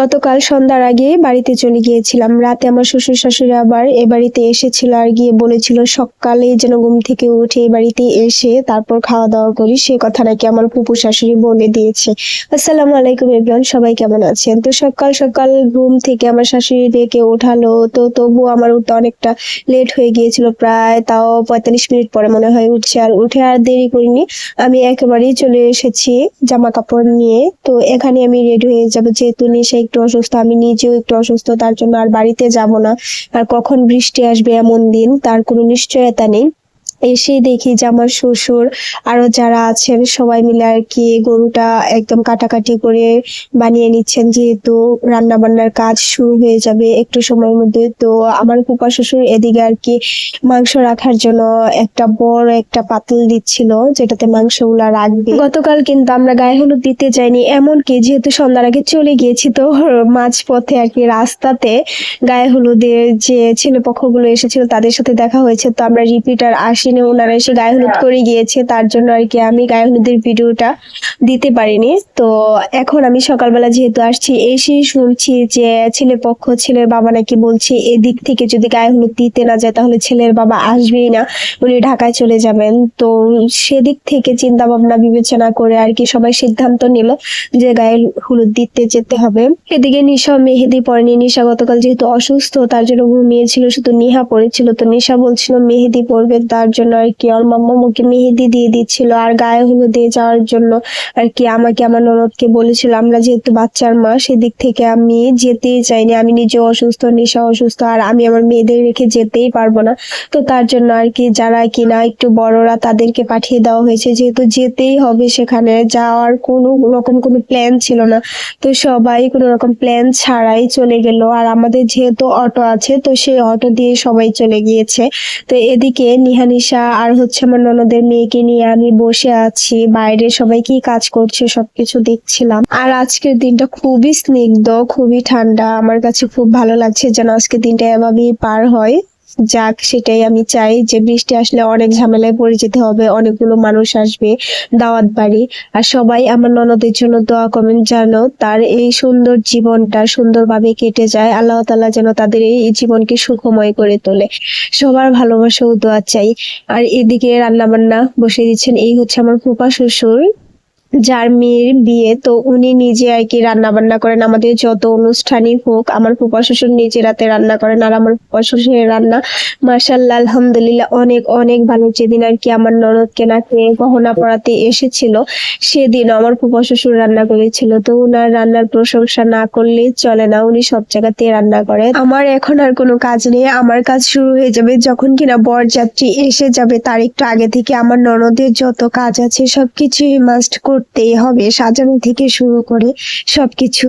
গতকাল সন্ধ্যার আগে বাড়িতে চলে গিয়েছিলাম। রাতে আমার শ্বশুর শাশুড়ি আবার এ বাড়িতে এসেছিল আর গিয়ে বলেছিল সকালে যেন ঘুম থেকে উঠে এই বাড়িতে এসে তারপর খাওয়া দাওয়া করি। সে কথা নাকি আমার ফুপু শাশুড়ি বলে দিয়েছে। আসসালামু আলাইকুম এভরিওয়ান, সবাই কেমন আছেন? তো সকাল সকাল ঘুম থেকে আমার শাশুড়ি ডেকে ওঠালো। তো তবু আমার উঠতে অনেকটা লেট হয়ে গিয়েছিল প্রায়, তাও পঁয়তাল্লিশ মিনিট পরে মনে হয় উঠছে। আর উঠে আর দেরি করিনি, আমি একেবারেই চলে এসেছি জামা কাপড় নিয়ে। তো এখানে আমি রেডি হয়ে যাব, যেহেতু নিশা একটু অসুস্থ, আমি নিজেও একটু অসুস্থ, তার জন্য আর বাড়িতে যাব না। আর কখন বৃষ্টি আসবে এমন দিন, তার কোনো নিশ্চয়তা নেই। এসে দেখি যে আমার শ্বশুর আরও যারা আছেন সবাই মিলে আর কি গরুটা একদম কাটাকাটি করে বানিয়ে নিচ্ছেন যেহেতু রান্না বান্নার কাজ শুরু হয়ে যাবে একটু সময়ের মধ্যে। তো আমার ফুপা শ্বশুর এদিকে আর কি মাংস রাখার জন্য একটা বড় একটা পাতিল দিচ্ছিল, যেটাতে মাংসগুলা রাখবে। গতকাল কিন্তু আমরা গায়ে হলুদ দিতে যাইনি, এমনকি যেহেতু সন্ধ্যার আগে চলে গিয়েছি, তো মাঝ পথে আর কি রাস্তাতে গায়ে হলুদের যে ছেলে পক্ষগুলো এসেছিল তাদের সাথে দেখা হয়েছে। তো আমরা রিপিট আর আসিনি ওনারা এসে গায়ে হলুদ করে গিয়েছে তার জন্য আর কি আমি গায়ে হলুদের ভিডিওটা দিতে পারিনি। তো এখন আমি সকালবেলা যেহেতু আসছি এসেই শুনছি যে ছেলে পক্ষ ছেলের বাবা নাকি বলছে এদিক থেকে যদি গায়ে হলুদ দিতে না যায় তাহলে ছেলের বাবা আসবেই না উনি ঢাকায় চলে যাবেন। তো সেদিক থেকে চিন্তা ভাবনা বিবেচনা করে আর কি সবাই সিদ্ধান্ত নিল যে গায়ে হলুদ দিতে যেতে হবে। এদিকে নিশা মেহেদি পরেনি। নিশা গতকাল যেহেতু অসুস্থ তার জন্য ঘুমিয়েছিল শুধু নিহা পড়েছিল। তো নিশা বলছিল মেহেদি পরবে তার জন্য আর কি। ওর মাম্মা মুখে মেহেদি দিয়ে দিচ্ছিল আর গায়ে হলুদ দিয়ে যাওয়ার জন্য আর কি আমাকে আমার ননদকে বলেছিল, আমরা যেহেতু বাচ্চার মা, সেদিক থেকে আমি যেতেই চাইনি। আমি নিজে অসুস্থ, নিশা অসুস্থ, আর আমি আমার মেয়েদের রেখে যেতেই পারব না। তো তার জন্য আর কি যারা কিনা একটু বড়রা তাদেরকে পাঠিয়ে দেওয়া হয়েছে। যেহেতু যেতেই হবে সেখানে, যাওয়ার কোনো রকম কোনো প্ল্যান ছিল না। তো সবাই কোনো রকম প্ল্যান ছাড়াই চলে গেল। আর আমাদের যেহেতু অটো আছে, তো সেই অটো দিয়ে সবাই চলে গিয়েছে। তো এদিকে নিহানিশা আর হচ্ছে আমার ননদের মেয়েকে নিয়ে আমি বসে আছি। বাইরে সবাই কি কাজ করছে সবকিছু দেখছিলাম। আর আজকের দিনটা খুবই স্নিগ্ধ, খুবই ঠান্ডা। আমার কাছে খুব ভালো লাগছে যেন আজকের দিনটা এভাবেই পার হয়। যাক, সেটাই আমি চাই যে বৃষ্টি আসলে অনেক ঝামেলায় পড়ে যেতে হবে, অনেকগুলো মানুষ আসবে, দাওয়াত বাড়ি। আর সবাই আমার ননদের জন্য দোয়া করবেন যেন তার এই সুন্দর জীবনটা সুন্দরভাবে কেটে যায়। আল্লাহ তাআলা যেন তাদের এই জীবনকে সুখময় করে তোলে। সবার ভালোবাসা ও দোয়া চাই। আর এদিকে রান্না বান্না বসে দিচ্ছেন, এই হচ্ছে আমার ফুপা শ্বশুর। যার মেয়ের বিয়ে, তো উনি নিজে আর কি রান্না বান্না করেন। আমাদের যত অনুষ্ঠানই হোক, আমার ফুপা শ্বশুর নিজে রাতে রান্না করেন আর আমার ফুপা শ্বশুরের রান্না মার্শাল্লাহ আলহামদুলিল্লাহ, অনেক অনেক ভালো। যেদিন আর কি আমার ননদকে নাকি গহনা পড়াতে এসেছিল সেদিন আমার ফুপা শ্বশুর রান্না করেছিল। তো উনার রান্নার প্রশংসা না করলে চলে না, উনি সব জায়গাতে রান্না করেন আমার এখন আর কোনো কাজ নেই, আমার কাজ শুরু হয়ে যাবে যখন কিনা বরযাত্রী এসে যাবে, তার একটু আগে থেকে। আমার ননদের যত কাজ আছে, সবকিছুই মাস্ট করতেই হবে সাজানো থেকে শুরু করে সবকিছু।